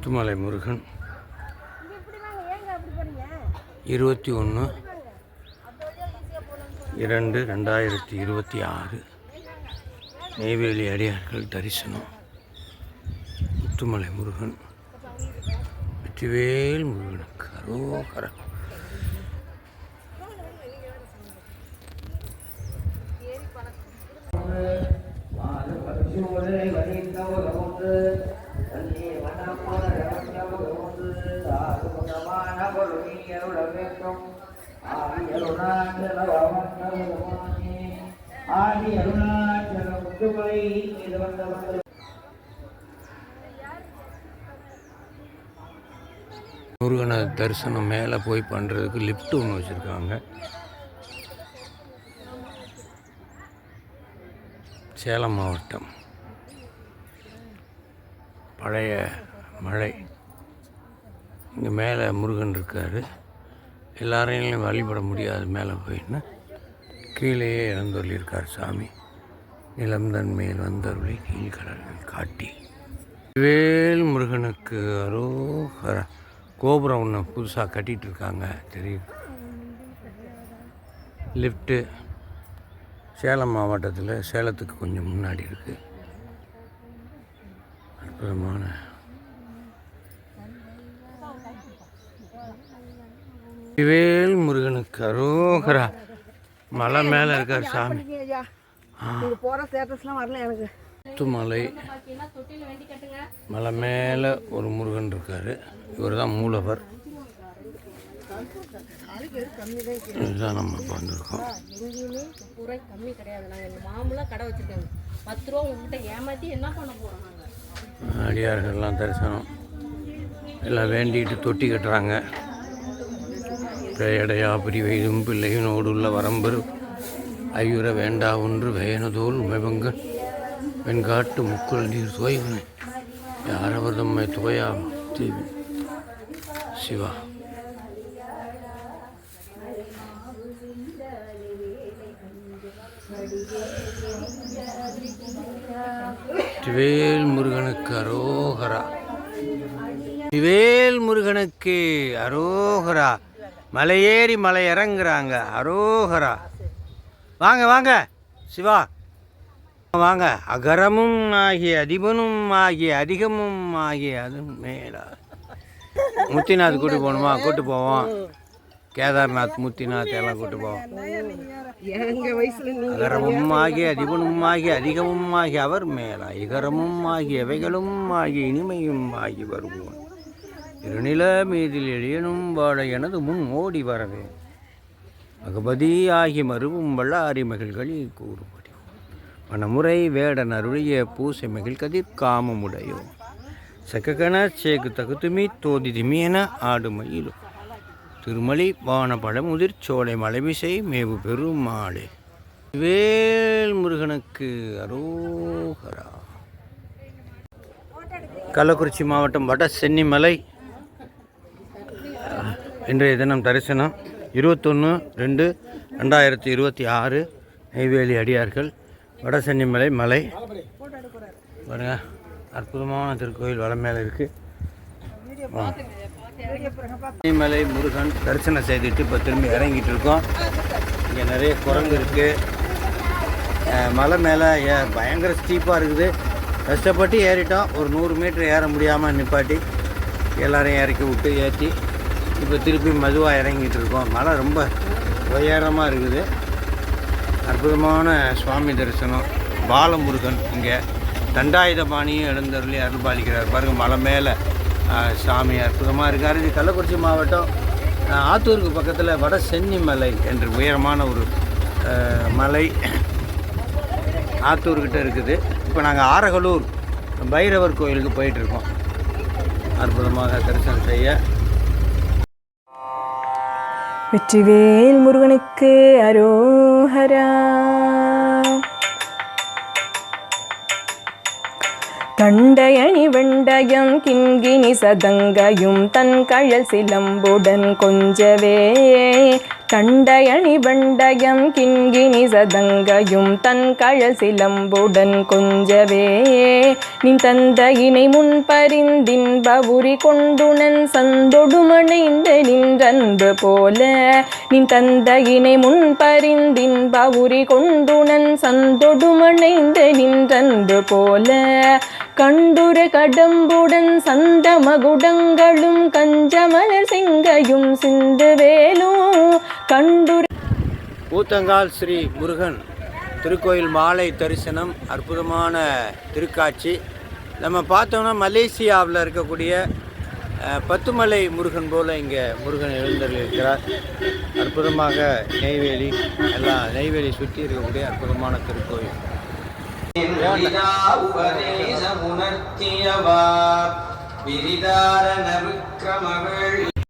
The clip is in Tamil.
முத்துமலை முருகன். இருபத்தி ஒன்று இரண்டு ரெண்டாயிரத்தி இருபத்தி ஆறு. நெய்வேலி அடியார்கள் தரிசனம். முத்துமலை முருகன். வெற்றிவேல் முருகனுக்கு அரோகரம் ஆதி அருணாச்சல முத்துமலை இது வந்த முருகனை தரிசனம் மேலே போய் பண்ணுறதுக்கு லிஃப்ட் ஒன்று வச்சுருக்காங்க. சேலம் மாவட்டம். பழைய மழை. இங்கே மேலே முருகன் இருக்கார். எல்லாரையும் வழிபட முடியாது மேலே போயின்னா. கீழேயே இறந்தொருளியிருக்கார் சாமி. நிலம்தன் மேல் வந்தருளை கீழ்கடலில் காட்டி. வேல் முருகனுக்கு அரோகர கோபுரம் ஒன்று புதுசாக கட்டிகிட்டு இருக்காங்க தெரியும் லிஃப்ட்டு சேலம் மாவட்டத்தில் சேலத்துக்கு கொஞ்சம் முன்னாடி இருக்குது அற்புதமான வேல் முருகனுக்கு அரோகரா. மலை மேலே இருக்கார் சாமி. முத்துமலை மலை. மேலே ஒரு முருகன் இருக்கார். இவர் தான் மூலவர். இதுதான் நம்ம இப்போ வந்திருக்கோம். கம்மி கிடையாது. நாங்கள் எங்கள் மாமூலாக கடை வச்சுருக்காங்க. பத்து ரூபா உங்ககிட்ட ஏமாற்றி என்ன பண்ண போகிறோம் நாங்கள் அடியார்கள்லாம் தரிசனம். எல்லாம் வேண்டிட்டு தொட்டி கட்டுறாங்க. பேயடையா பிரிவைதும் பிள்ளையினோடுள்ள வரம்பரு. ஐயுற வேண்டா ஒன்று வேயனதோல் உமைபங்க வெண்காட்டு முக்குள் நீர் துவைவனை யாரவர் தம்மை துவையா தீவி சிவா. திவேல் முருகனுக்கு அரோகரா. திவேல் முருகனுக்கு அரோகரா. மலையேறி மலை இறங்குறாங்க அரோகரா. வாங்க வாங்க. சிவா. வாங்க. அகரமும் ஆகிய அதிபனும் ஆகிய அதிகமும் ஆகிய அது மேலா. முத்திநாத் கூட்டு போகணுமா? கூட்டு போவோம். கேதார்நாத் முத்திநாத் எல்லாம் கூட்டு போவோம். அகரமும் ஆகிய அதிபனும் ஆகிய அதிகமும் ஆகிய அவர் மேலா. இகரமும் ஆகிய எவைகளும் ஆகிய இனிமையும் ஆகி வருவோம். இருநில மீதில் எளியனும் வாழ எனது முன் ஓடி வரவே. பகவதி ஆகி மருவும் வல்லாரி மகிழ்களில் கூறுபடி பணமுறை வேடன் அருளிய பூசை மகிழ் கதிர் காமமுடையோ சக்ககன சேக்கு தகுத்துமி தோதிதிமி என ஆடுமயிலும் திருமலி வான பழமுதிர் சோலை மலைமிசை மேவு பெருமாளே வேல் முருகனுக்கு அரோகரா. கள்ளக்குறிச்சி மாவட்டம் வட சென்னிமலை இன்றைய தினம் தரிசனம் இருபத்தொன்று ரெண்டு ரெண்டாயிரத்தி இருபத்தி ஆறு நெய்வேலி அடியார்கள் வட சென்னிமலை மலை. பாருங்க அற்புதமான திருக்கோயில் வளம் மேலே இருக்குது மலை முருகன் தரிசனம் செய்துட்டு இப்போ திரும்பி இறங்கிட்டு இருக்கோம். இங்கே நிறைய குரங்கு இருக்குது மலை மேலே ஏ பயங்கர ஸ்டீப்பாக இருக்குது. கஷ்டப்பட்டு ஏறிட்டோம். ஒரு நூறு மீட்டர் ஏற முடியாமல் நிப்பாட்டி எல்லாரையும் இறக்கி விட்டு ஏற்றி இப்போ திருப்பி மெதுவாக இறங்கிட்டு இருக்கோம். மலை ரொம்ப உயரமாக இருக்குது. அற்புதமான சுவாமி தரிசனம். பாலமுருகன் இங்கே தண்டாயுதபாணியும் எழுந்தருளி அருள்பாலிக்கிறார். பாருங்கள் மலை மேலே சாமி அற்புதமாக இருக்கார். இது கள்ளக்குறிச்சி மாவட்டம் ஆத்தூருக்கு பக்கத்தில் வட சென்னி மலை என்று உயரமான ஒரு மலை ஆத்தூர்கிட்ட இருக்குது. இப்போ நாங்கள் ஆரகலூர் பைரவர் கோயிலுக்கு போயிட்டுருக்கோம் அற்புதமாக தரிசனம் செய்ய வெற்றிவேல் முருகனுக்கு அரோஹரா. கண் கண்டயணி வெண்டயம் கிண்கிணி சதங்கையும் தன் கழல் சிலம்புடன் கொஞ்சவே கண்டயணி வெண்டயம் கிண்கிணி சதங்கையும் தன் கழல் சிலம்புடன் கொஞ்சவே. நின் தந்தையினை முன்பறிந்தின்ப உரி கொண்டுணன் சந்தொடுமணைந்த நின்றன்பு போல. நின் தந்தையினை முன்பறிந்தின்ப உரி கொண்டுணன் சந்தொடுமணைந்த நின்றன்பு போல. கண்டுர கடம்புடன் சந்த மகுடங்களும் கஞ்சமலர் சிங்கையும் சிந்துவேலும் கண்டுர ஊத்தங்கால் ஸ்ரீ முருகன் திருக்கோயில் மாலை தரிசனம் அற்புதமான திருக்காட்சி. நம்ம பார்த்தோம்னா மலேசியாவில் இருக்கக்கூடிய பத்துமலை முருகன் போல இங்கே முருகன் எழுந்தருளிருக்கிறார் அற்புதமாக நெய்வேலி எல்லாம் நெய்வேலி சுற்றி இருக்கக்கூடிய அற்புதமான திருக்கோயில். உபதேசமுணர்த்தியவா விரிதாரண விக்ரமகள்